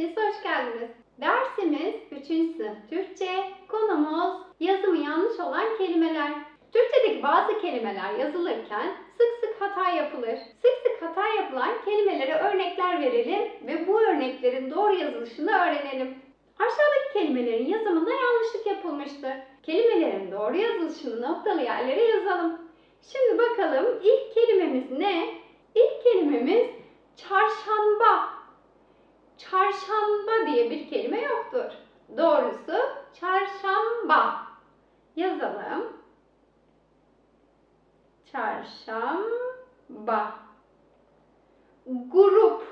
hepiniz hoş geldiniz. Dersimiz 3. sınıf Türkçe, konumuz yazımı yanlış olan kelimeler. Türkçedeki bazı kelimeler yazılırken sık sık hata yapılır. Sık sık hata yapılan kelimelere örnekler verelim ve bu örneklerin doğru yazılışını öğrenelim. Aşağıdaki kelimelerin yazımında yanlışlık yapılmıştır. Kelimelerin doğru yazılışını noktalı yerlere yazalım. Şimdi bakalım ilk kelimemiz ne? İlk kelimemiz çarşamba. Çarşamba diye bir kelime yoktur. Doğrusu çarşamba. Yazalım. Çarşamba. Grup.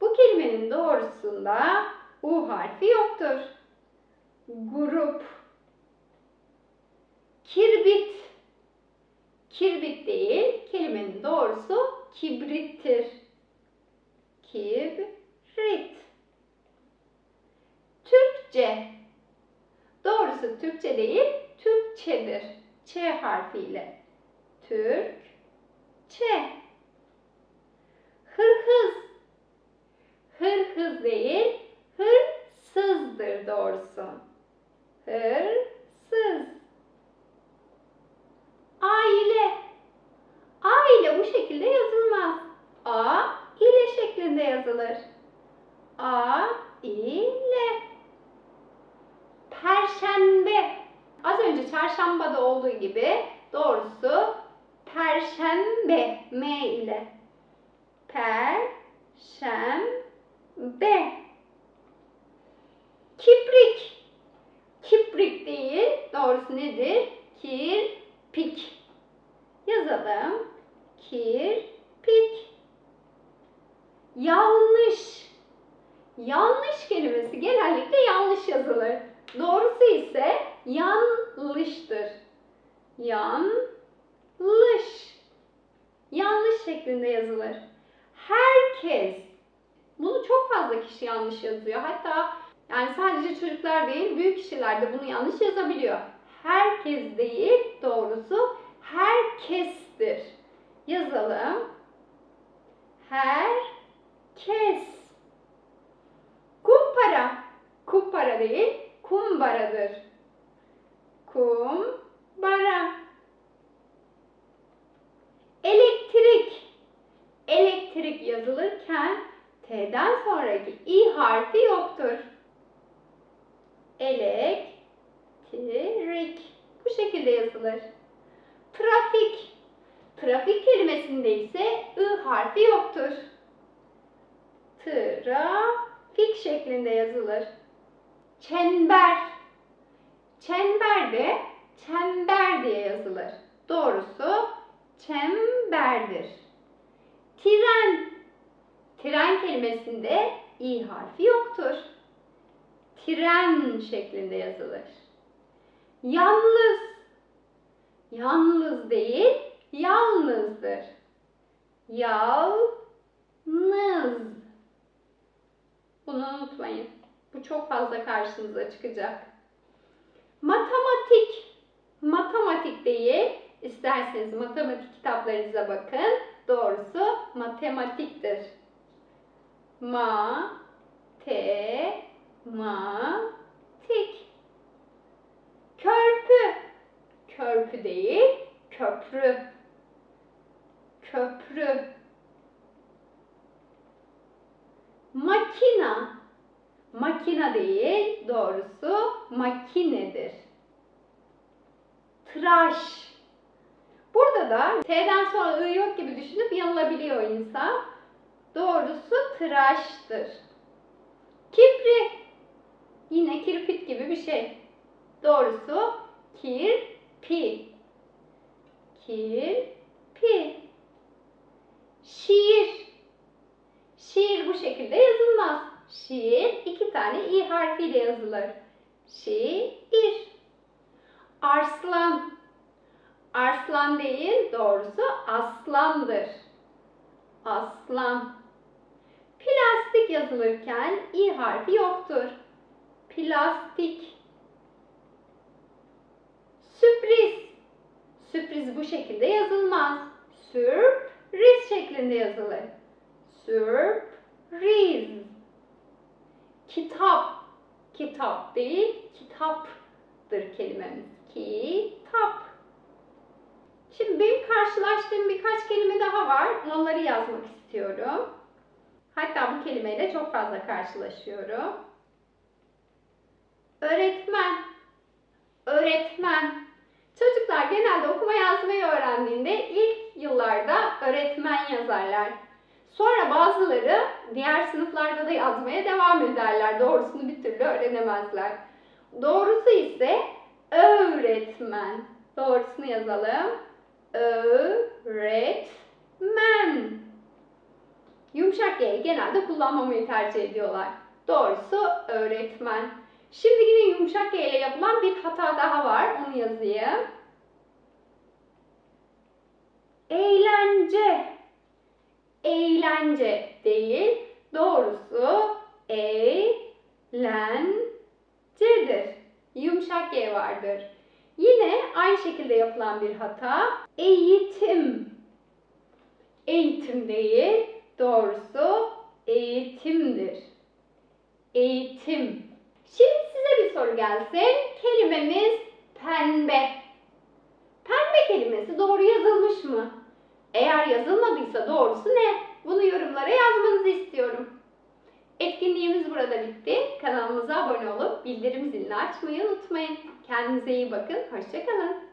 Bu kelimenin doğrusunda U harfi yoktur. Grup. Kirbit. Kirbit değil, kelimenin doğrusu kibrittir. Kibrit. Türkçe. Doğrusu Türkçe değil, Türkçedir. Ç harfiyle. Türkçe. Hırhız. Hırhız değil, hırsızdır doğrusu. Hırsız. Aile. Aile bu şekilde yazılmaz. A ile şeklinde yazılır. A ile. Perşembe. Az önce çarşambada olduğu gibi doğrusu perşembe M ile. Perşembe. Kiprik. Kiprik değil. Doğrusu nedir? Kirpik. Yazalım. Kirpik. Yanlış. Yanlış kelimesi genellikle yanlış yazılır. Doğrusu ise yanlıştır. Yanlış. Yanlış şeklinde yazılır. Herkes. Bunu çok fazla kişi yanlış yazıyor. Hatta yani sadece çocuklar değil, büyük kişiler de bunu yanlış yazabiliyor. Herkes değil, doğrusu herkestir. Yazalım. Herkes. Kumpara. Kumpara değil, kumbaradır. Kumbara. Elektrik. Elektrik yazılırken T'den sonraki i harfi yoktur. Elektrik. Bu şekilde yazılır. Trafik. Trafik kelimesinde ise I harfi yoktur. Trafik şeklinde yazılır. Çember de çember diye yazılır. Doğrusu çemberdir. Tren. Tren kelimesinde i harfi yoktur. Tren şeklinde yazılır. Yalnız. Yalnız değil, yalnızdır. Yalnız. Bunu unutmayın. Bu çok fazla karşınıza çıkacak. Matematik. Matematik değil. İsterseniz matematik kitaplarınıza bakın. Doğrusu matematiktir. Ma te ma tik. Körpü. Körpü değil, köprü. Köprü. Makina. Makina değil, doğrusu makinedir. Tıraş. Burada da T'den sonra I yok gibi düşünüp yanılabiliyor insan. Doğrusu tıraştır. Kipri. Yine kirpit gibi bir şey. Doğrusu kirpi. Kirpi. Şiir. Şiir bu şekilde yazılmaz. Şiir iki tane i harfiyle yazılır. Şiir. Arslan. Arslan değil, doğrusu aslandır. Aslan. Plastik yazılırken i harfi yoktur. Plastik. Sürpriz. Sürpriz bu şekilde yazılmaz. Sürpriz şeklinde yazılır. Sürpriz. Kitap. Kitap değil, kitaptır kelimemiz. Kitap. Şimdi benim karşılaştığım birkaç kelime daha var. Onları yazmak istiyorum. Hatta bu kelimeyle çok fazla karşılaşıyorum. Öğretmen. Öğretmen. Çocuklar genelde okuma yazmayı öğrendiğinde ilk yıllarda öğretmen yazarlar. Sonra bazıları diğer sınıflarda da yazmaya devam ederler. Doğrusunu bir türlü öğrenemezler. Doğrusu ise öğretmen. Doğrusunu yazalım. Öğretmen. Yumuşak G'yi genelde kullanmamayı tercih ediyorlar. Doğrusu öğretmen. Şimdi yine yumuşak G ile yapılan bir hata daha var. Onu yazayım. Eğlence. Eğlence değil. Doğrusu eğlencedir. Yumuşak G vardır. Yine aynı şekilde yapılan bir hata. Eğitim. Eğitim değil. Doğrusu eğitimdir. Eğitim. Şimdi size bir soru gelsin. Kelimemiz pembe. Pembe kelimesi doğru yazılmış mı? Eğer yazılmadıysa doğrusu ne? Bunu yorumlara yazmanızı istiyorum. Etkinliğimiz burada bitti. Kanalımıza abone olup bildirim zilini açmayı unutmayın. Kendinize iyi bakın. Hoşçakalın.